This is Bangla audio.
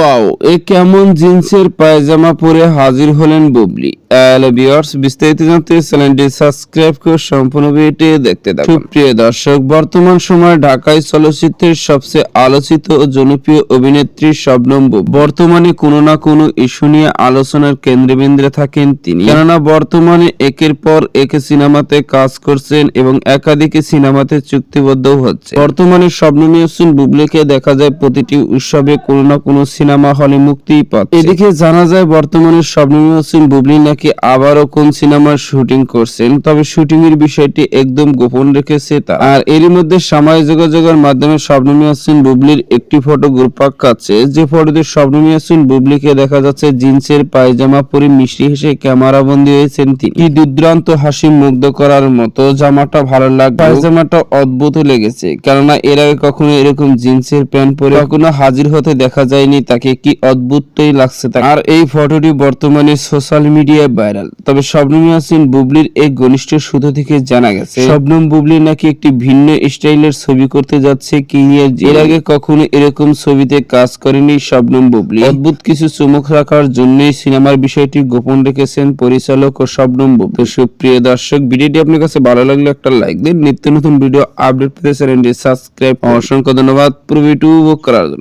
ওয়াও, এ কেমন জিন্সের পায়জামা পরে হাজির হলেন বুবলি। বিস্তারিত জানতে চ্যানেলটি সাবস্ক্রাইব করে সম্পূর্ণ ভিডিওটি দেখতে থাকুন। প্রিয় দর্শক, বর্তমান সময়ে ঢাকায় চলচ্চিত্রের সবচেয়ে আলোচিত ও জনপ্রিয় অভিনেত্রী শবনম বর্তমানে কোনো না কোনো ইস্যু নিয়ে আলোচনার কেন্দ্রবিন্দুতে থাকেন তিনি। কেননা, বর্তমানে একের পর একে সিনেমাতে কাজ করছেন এবং একাধিক সিনেমাতে চুক্তিবদ্ধ হচ্ছে। বর্তমানে শবনম ইয়াসিন বুবলিকে দেখা যায়, প্রতিটি উৎসবে কোনো না কোনো সিনেমা হলে মুক্তিই পাচ্ছে। এদিকে জানা যায়, বর্তমানে শবনম ইয়াসিন বুবলি নাকি আবারও কোন সিনেমার শুটিং করছেন, তবে শুটিং এর বিষয়টি একদম গোপন রেখেছে তা আর এরই মধ্যে সামাজিক যোগাযোগের মাধ্যমে শবনম ইয়াসিন বুবলির একটি ফটো গ্রুপাক কাছে যে ফটোতে শবনম ইয়াসিন বুবলিকে দেখা যাচ্ছে, জিন্সের পায়জামা পরে মিষ্টি হেসে ক্যামেরা বন্দী হয়েছেন তিনি। কি দুর্দান্ত হাসি মুগ্ধ করার মতো জামাটা ভালো লাগবে পায়জামাটা অদ্ভুত লেগেছে, কেননা এর আগে কখনো এরকম জিন্সের প্যান্ট পরে কখনো হাজির হতে দেখা যায়নি তাকে। কি অদ্ভুতই লাগছে তাকে। আর এই ফটোটি বর্তমানে সোশ্যাল মিডিয়ায় ভাইরাল। তবে শবনম ইয়াসিন বুবলির এই ঘনিষ্ঠ সূত্র থেকে জানা গেছে, শবনম বুবলি নাকি একটি ভিন্ন স্টাইলের ছবি করতে যাচ্ছে কি নিয়ে এর আগে কখনো এরকম ছবিতে কাজ করেনি শবনম বুবলি। অদ্ভুত কিছু চমক রাখার জন্যই সিনেমার বিষয়টি গোপন রেখেছেন পরিচালক ও শবনম বুবলি। তো সুপ্রিয় দর্শক, ভিডিওটি আপনার কাছে ভালো লাগলে একটা লাইক দিন। নিত্য নতুন ভিডিও আপডেট পেতে চ্যানেলটি সাবস্ক্রাইব। অসংখ্য ধন্যবাদ। পুরো ভিডিও উপভোগ করার জন্য।